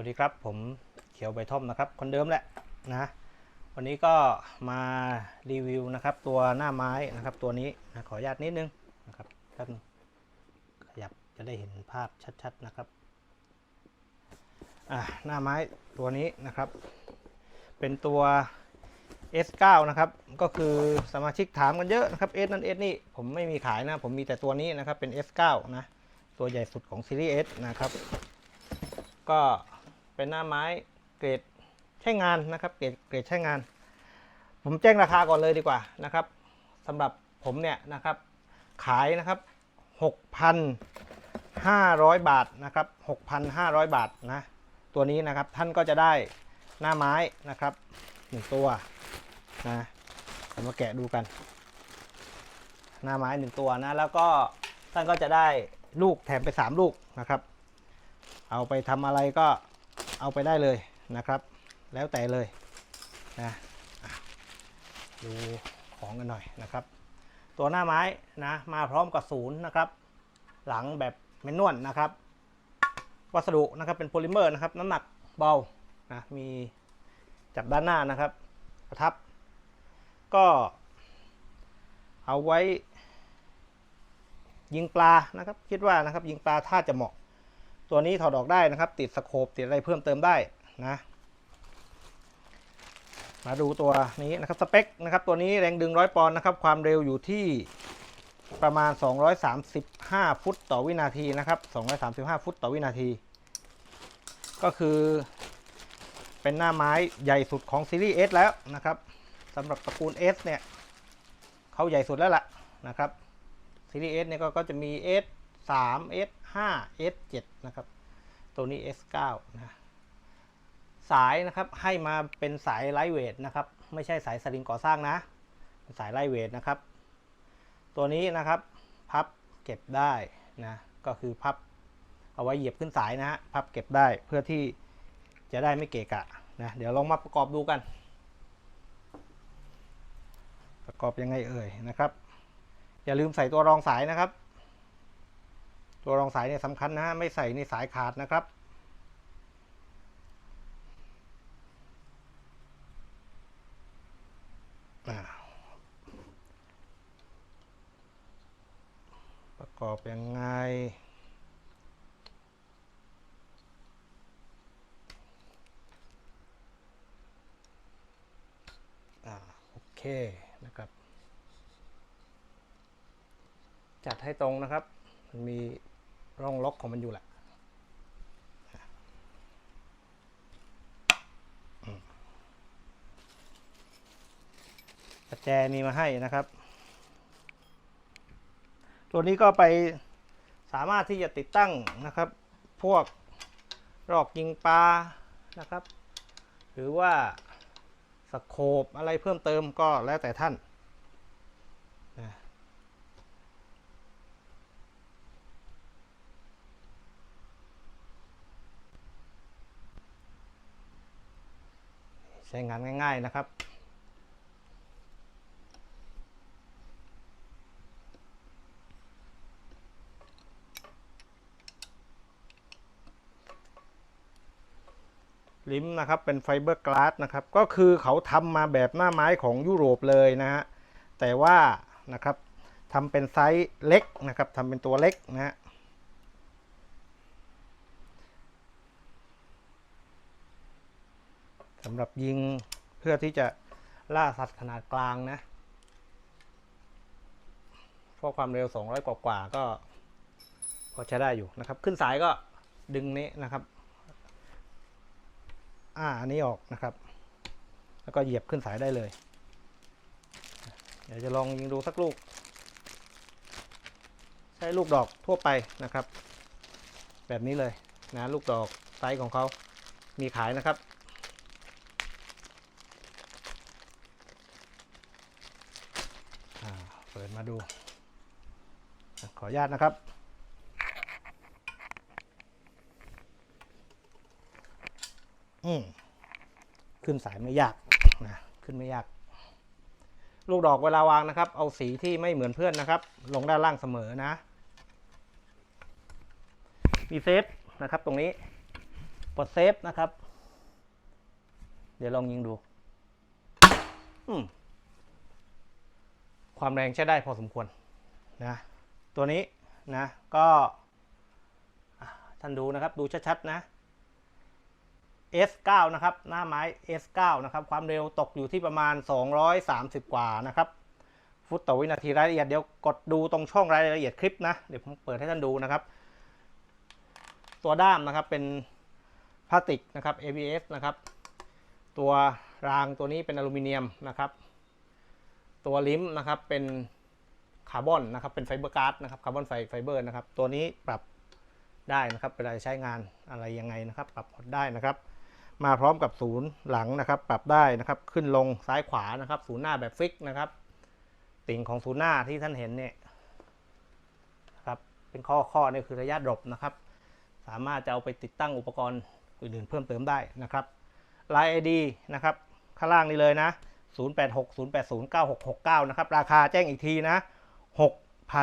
วัสดีครับ ผมเขียวใบท่อมนะครับ คนเดิมแหละนะวันนี้ก็มารีวิวนะครับ ตัวหน้าไม้นะครับ ตัวนี้นะขออนุญาตนิดนึงนะครับแป๊บนึงขยับจะได้เห็นภาพชัดๆนะครับอะหน้าไม้ตัวนี้นะครับ เป็นตัว S9 นะครับ ก็คือสมาชิกถามกันเยอะนะครับ S นั่น S นี่ผมไม่มีขายนะ ผมมีแต่ตัวนี้นะครับเป็น S9 นะ ตัวใหญ่สุดของซีรีส์ S นะครับ ก็ เป็นหน้าไม้เกรดใช้งานนะครับ เกรดเกรดใช้งาน ผมแจ้งราคาก่อนเลยดีกว่านะครับสำหรับผมเนี่ยนะครับ ขายนะครับ 6,500 บาทนะครับ 6,500 บาทนะตัวนี้นะครับท่านก็จะได้หน้าไม้นะครับหนึ่งตัวนะเรามาแกะดูกัน หน้าไม้หนึ่งตัวนะแล้วก็ท่านก็จะได้ลูกแถมไป 3 ลูกนะครับ เอาไปทำอะไรก็ เอาไปได้เลยนะครับ แล้วแต่เลยนะดูของกันหน่อยนะครับ ตัวหน้าไม้นะมาพร้อมกับศูนย์นะครับ หลังแบบเมนนวลนะครับ วัสดุนะครับเป็นโพลิเมอร์นะครับน้ำหนักเบานะมีจับด้านหน้านะครับประทับ ก็เอาไว้ยิงปลานะครับ คิดว่านะครับยิงปลาถ้าจะเหมาะ ตัวนี้ถอดออกได้นะครับ ติดสโคปติดอะไรเพิ่มเติมได้นะ มาดูตัวนี้นะครับสเปคนะครับ ตัวนี้แรงดึงร้อยปอนด์นะครับ ความเร็วอยู่ที่ประมาณ 235 ฟุตต่อวินาทีนะครับ 235 ฟุตต่อวินาที ก็คือเป็นหน้าไม้ใหญ่สุดของซีรีส์ S แล้วนะครับสำหรับตระกูล S เนี่ยเขาใหญ่สุดแล้วล่ะนะครับซีรีส์ S เนี่ยก็จะมี S 3 S 5 S 7นะครับ ตัวนี้ S 9 นะสายนะครับให้มาเป็นสายไลท์เวทนะครับ ไม่ใช่สายสลิงก่อสร้างนะ สายไลท์เวทนะครับ ตัวนี้นะครับพับเก็บได้นะก็คือพับเอาไว้เหยียบขึ้นสายนะฮะพับเก็บได้เพื่อที่จะได้ไม่เกะกะนะเดี๋ยวลองมาประกอบดูกัน ประกอบยังไงเอ่ยนะครับ อย่าลืมใส่ตัวรองสายนะครับ ตัวรองสายเนี่ยสำคัญนะฮะไม่ใส่ในสายขาดนะครับ ประกอบยังไงโอเคนะครับ จัดให้ตรงนะครับมันมี ร่องล็อกของมันอยู่แหละประแจมีมาให้นะครับ ตัวนี้ก็ไปสามารถที่จะติดตั้งนะครับ พวกรอกยิงปลานะครับ หรือว่าสโคปอะไรเพิ่มเติมก็แล้วแต่ท่าน ใช้งานง่าย ๆนะครับ ลิมนะครับเป็นไฟเบอร์กลาสนะครับ ก็คือเขาทำมาแบบหน้าไม้ของยุโรปเลยนะฮะแต่ว่านะครับทำเป็นไซส์เล็กนะครับทำเป็นตัวเล็กนะฮะ สำหรับยิงเพื่อที่จะล่าสัตว์ขนาดกลางนะเพราะความเร็ว 200 กว่ากว่าก็ พอใช้ได้อยู่นะครับ ขึ้นสายก็ดึงนี้นะครับ อ่าอันนี้ออกนะครับ แล้วก็เหยียบขึ้นสายได้เลย เดี๋ยวจะลองยิงดูสักลูก ใช้ลูกดอกทั่วไปนะครับ แบบนี้เลยนะลูกดอกไซส์ของเขามีขายนะครับ อ่าเปิดมาดู ขออนุญาตนะครับ อืมขึ้นสายไม่ยากนะขึ้นไม่ยาก ลูกดอกเวลาวางนะครับ เอาสีที่ไม่เหมือนเพื่อนนะครับ ลงด้านล่างเสมอนะ มีเซฟนะครับ ตรงนี้ปลดเซฟนะครับ เดี๋ยวลองยิงดู อืม ความแรงใช้ได้พอสมควรนะตัวนี้นะก็ท่านดูนะครับดูชัดๆนะ S9 นะครับหน้าไม้ S9 นะครับความเร็วตกอยู่ที่ประมาณ 230 กว่านะครับฟุตต่อวินาทีรายละเอียดเดี๋ยวกดดูตรงช่องรายละเอียดคลิปนะเดี๋ยวผมเปิดให้ท่านดูนะครับ ตัวด้ามนะครับเป็นพลาสติกนะครับ ABS นะครับ ตัวรางตัวนี้เป็นอลูมิเนียมนะครับ ตัวลิมนะครับเป็นคาร์บอนนะครับเป็นไฟเบอร์การ์ดนะครับคาร์บอนไฟไฟเบอร์นะครับตัวนี้ปรับได้นะครับเวลาใช้งานอะไรยังไงนะครับ ปรับพอดได้นะครับ มาพร้อมกับศูนย์หลังนะครับ ปรับได้นะครับขึ้นลงซ้ายขวานะครับศูนย์หน้าแบบฟิกนะครับ ติ่งของศูนย์หน้าที่ท่านเห็นเนี่ยนะครับเป็นข้อข้อนี่คือระยะดรอปนะครับ สามารถจะเอาไปติดตั้งอุปกรณ์อื่นๆเพิ่มเติมได้นะครับ Line ID นะครับข้างล่างนี้เลยนะ 0860809669 นะครับ ราคาแจ้งอีกทีนะ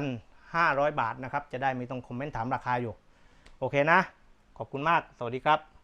6,500 บาทนะครับ จะได้ไม่ต้องคอมเมนต์ถามราคาอยู่ โอเคนะ ขอบคุณมาก สวัสดีครับ